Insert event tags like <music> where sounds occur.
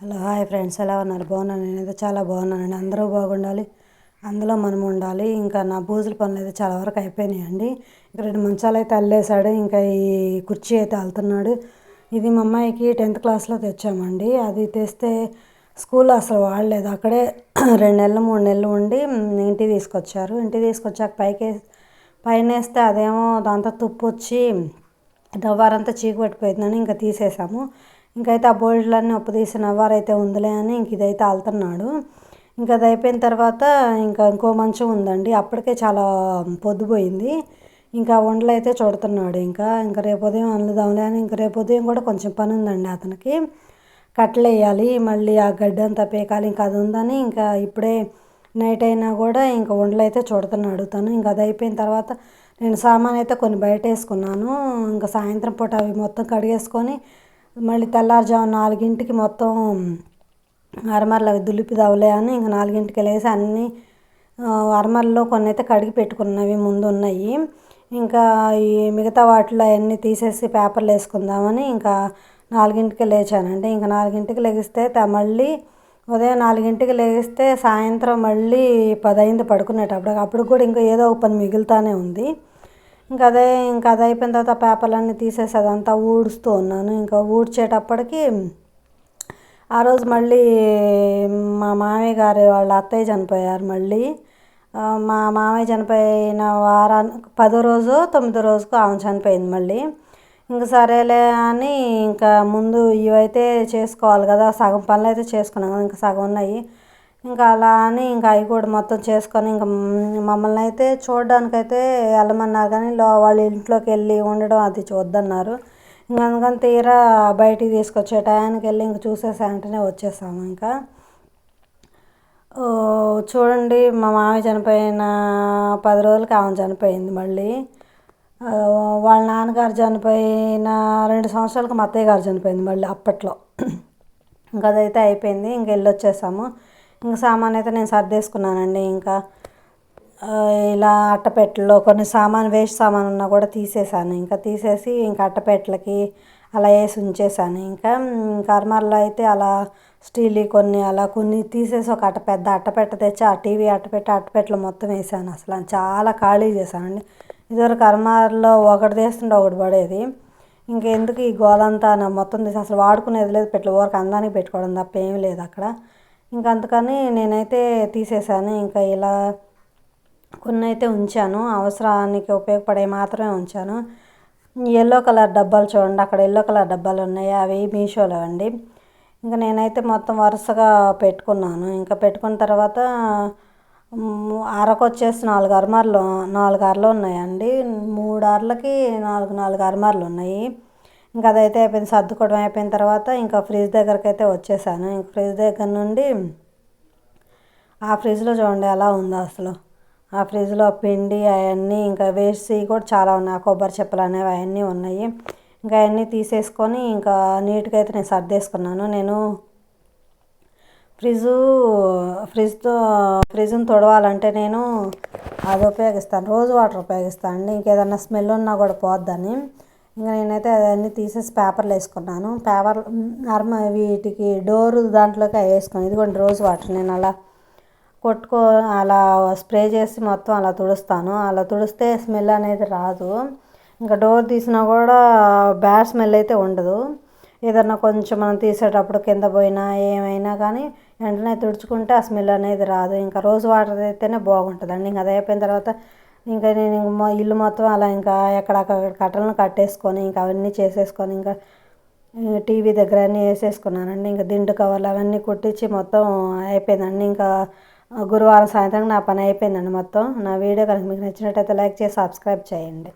Hello hi friends. ఎలా ఉన్నారు? బాగున్నాను. నేనైతే చాలా బాగున్నానండి అందరూ బాగుండాలి. అందులో మనం ఉండాలి. ఇంకా నా పూజల పనులు అయితే చాలా వరకు అయిపోయినాయండి. ఇక్కడ రెండు మంచాలు అయితే అల్లేశాడు. ఇంకా ఈ కుర్చీ అయితే అల్లుతున్నాడు. ఇది మా అమ్మాయికి టెన్త్ క్లాస్లో తెచ్చామండి. అది తెస్తే స్కూల్లో అసలు వాడలేదు. అక్కడే <clears throat> రెండు నెలలు మూడు నెలలు ఉండి ఇంటి తీసుకొచ్చారు. ఇంటి తీసుకొచ్చాక పైకి పైన వేస్తే అదేమో దాంతో తుప్పు వచ్చి నవ్వారంతా చీకు పట్టిపోయిందని ఇంకా తీసేసాము. ఇంకైతే ఆ బోల్డ్లన్నీ ఉప్పు తీసి నవ్వారైతే ఉందిలే అని ఇంక ఇదైతే అల్తున్నాడు ఇంకా అది అయిపోయిన తర్వాత ఇంకా ఇంకో మంచం ఉందండి. అప్పటికే చాలా పొద్దుపోయింది. ఇంకా వంటలు అయితే చూడుతున్నాడు ఇంకా. ఇంకా రేపు ఉదయం అందుదాంలే అని ఇంకా రేపు ఉదయం కూడా కొంచెం పని ఉందండి అతనికి. కట్టలు వేయాలి మళ్ళీ ఆ గడ్డి అంతా పేకాలి ఇంకా అది ఉందని ఇంకా ఇప్పుడే నైట్ అయినా కూడా ఇంకా వంటలు అయితే చూడుతున్నాడు తను. ఇంకా అది అయిపోయిన తర్వాత నేను సామాన్ అయితే కొన్ని బయట వేసుకున్నాను. ఇంకా సాయంత్రం పూట అవి మొత్తం కడిగేసుకొని మళ్ళీ తెల్లారుజాము నాలుగింటికి మొత్తం అరమరలు అవి దులిపిదావులే అని ఇంకా నాలుగింటికి లేసి అన్నీ అరమరలో కొన్ని అయితే కడిగి పెట్టుకున్నవి ముందు ఉన్నాయి ఇంకా ఈ మిగతా వాటిలో అవన్నీ తీసేసి పేపర్లు వేసుకుందామని ఇంకా నాలుగింటికి లేచానండి. ఇంకా నాలుగింటికి లెగిస్తే మళ్ళీ ఉదయం నాలుగింటికి లేస్తే సాయంత్రం మళ్ళీ పదైంది పడుకునేటప్పుడు అప్పుడు కూడా ఇంకా ఏదో ఒక పని మిగులుతానే ఉంది. ఇంకా అదే ఇంకా అది అయిపోయిన తర్వాత పేపర్లన్నీ తీసేసి అదంతా ఊడుస్తూ ఉన్నాను. ఇంకా ఊడ్చేటప్పటికి ఆ రోజు మళ్ళీ మా మామయ్య గారు వాళ్ళ అత్తయ్య చనిపోయారు మళ్ళీ. మా మామయ్య చనిపోయిన వారానికి పదో రోజు తొమ్మిదో రోజుకు ఆమె చనిపోయింది మళ్ళీ. ఇంక సరేలే అని ఇంకా ముందు ఇవైతే చేసుకోవాలి కదా సగం పనులు అయితే చేసుకున్నాం కదా ఇంకా సగం ఉన్నాయి. ఇంకా అలా అని ఇంకా అవి కూడా మొత్తం చేసుకొని ఇంకా మమ్మల్ని అయితే చూడడానికైతే వెళ్ళమన్నారు కానీ లో వాళ్ళ ఇంట్లోకి వెళ్ళి ఉండడం అది చూద్దన్నారు. ఇంకా అందుకని తీరా బయటికి తీసుకొచ్చే టయానికి వెళ్ళి ఇంక చూసేసి వెంటనే వచ్చేసాము ఇంకా. చూడండి మా మామయ్య చనిపోయిన పది రోజులకి ఆమె చనిపోయింది మళ్ళీ. వాళ్ళ నాన్నగారు చనిపోయిన రెండు సంవత్సరాలకు మా అత్తయ్య గారు చనిపోయింది మళ్ళీ అప్పట్లో. ఇంకా అదైతే అయిపోయింది ఇంక వెళ్ళి వచ్చేసాము ఇంకా సామాన్ అయితే నేను సర్దేసుకున్నానండి. ఇంకా ఇలా అట్టపెట్టెలో కొన్ని సామాన్ వేస్ట్ సామాన్ ఉన్నా కూడా తీసేసాను ఇంకా తీసేసి ఇంకా అట్టపెట్టెలకి అలా వేసి ఉంచేసాను ఇంకా ఇంకా అయితే అలా స్టీల్ కొన్ని అలా కొన్ని తీసేసి ఒక అట్ట పెద్ద అట్టపెట్ట తెచ్చి ఆ టీవీ అట్టపెట్ట అట్టపెట్టలు మొత్తం వేసాను అసలు. చాలా ఖాళీ చేశానండి. ఇదివరకు కర్మార్లో ఒకటి తీస్తుంటే ఒకటి పడేది. ఇంకెందుకు ఈ గోలంతా మొత్తం తీసి అసలు వాడుకునేది లేదు. పెట్టలే ఊరికి అందానికి పెట్టుకోవడం తప్ప ఏమీ లేదు అక్కడ. ఇంకా అందుకని నేనైతే తీసేసాను ఇంకా ఇలా కొన్ని అయితే ఉంచాను. అవసరానికి ఉపయోగపడే మాత్రమే ఉంచాను. ఎల్లో కలర్ డబ్బాలు చూడండి. అక్కడ ఎల్లో కలర్ డబ్బాలు ఉన్నాయి. అవి మీషోలో అండి. ఇంకా నేనైతే మొత్తం వరుసగా పెట్టుకున్నాను. ఇంకా పెట్టుకున్న తర్వాత అరకు వచ్చేసి నాలుగు అరమార్లు నాలుగు అరలు ఉన్నాయండి. మూడు అరలకి నాలుగు నాలుగు అరమార్లు ఉన్నాయి. ఇంకా అదైతే అయిపోయింది సర్దుకోవడం అయిపోయిన తర్వాత ఇంకా ఫ్రిడ్జ్ దగ్గరికి అయితే వచ్చేసాను. ఇంక ఫ్రిడ్జ్ దగ్గర నుండి ఆ ఫ్రిడ్జ్లో చూడండి ఎలా ఉందో అసలు. ఆ ఫ్రిడ్జ్లో పిండి అవన్నీ ఇంకా వేసి కూడా చాలా ఉన్నాయి. ఆ కొబ్బరి చెప్పులు అనేవి అవన్నీ ఉన్నాయి. ఇంకా అవన్నీ తీసేసుకొని ఇంకా నీట్గా అయితే నేను సర్దేసుకున్నాను. నేను ఫ్రిడ్జు ఫ్రిడ్జ్తో ఫ్రిడ్జ్ని తొడవాలంటే నేను అది ఉపయోగిస్తాను. రోజు వాటర్ ఉపయోగిస్తాను అండి. ఇంకేదన్నా స్మెల్ ఉన్నా కూడా పోద్దని. ఇంకా నేనైతే అవన్నీ తీసేసి పేపర్లు వేసుకున్నాను. పేపర్ అర్మ వీటికి డోర్ దాంట్లోకి వేసుకుని ఇదిగోండి రోజు వాటర్ నేను అలా కొట్టుకో అలా స్ప్రే చేసి మొత్తం అలా తుడుస్తాను. అలా తుడిస్తే స్మెల్ అనేది రాదు. ఇంకా డోర్ తీసినా కూడా బ్యాడ్ స్మెల్ అయితే ఉండదు. ఏదన్నా కొంచెం మనం తీసేటప్పుడు కింద పోయినా ఏమైనా కానీ వెంటనే తుడుచుకుంటే ఆ స్మెల్ అనేది రాదు. ఇంకా రోజు వాటర్ అయితేనే బాగుంటుందండి. ఇంకా అది అయిపోయిన తర్వాత ఇంకా నేను ఇల్లు మొత్తం అలా ఇంకా ఎక్కడక్కడ కట్టలను కట్టేసుకొని ఇంకా అవన్నీ చేసేసుకొని ఇంకా టీవీ దగ్గర అన్నీ వేసేసుకున్నానండి. ఇంకా దిండు కవర్లు అవన్నీ కుట్టించి మొత్తం అయిపోయిందండి. ఇంకా గురువారం సాయంత్రం నా పని అయిపోయిందండి మొత్తం. నా వీడియో కనుక మీకు నచ్చినట్టయితే లైక్ చేసి సబ్స్క్రైబ్ చేయండి.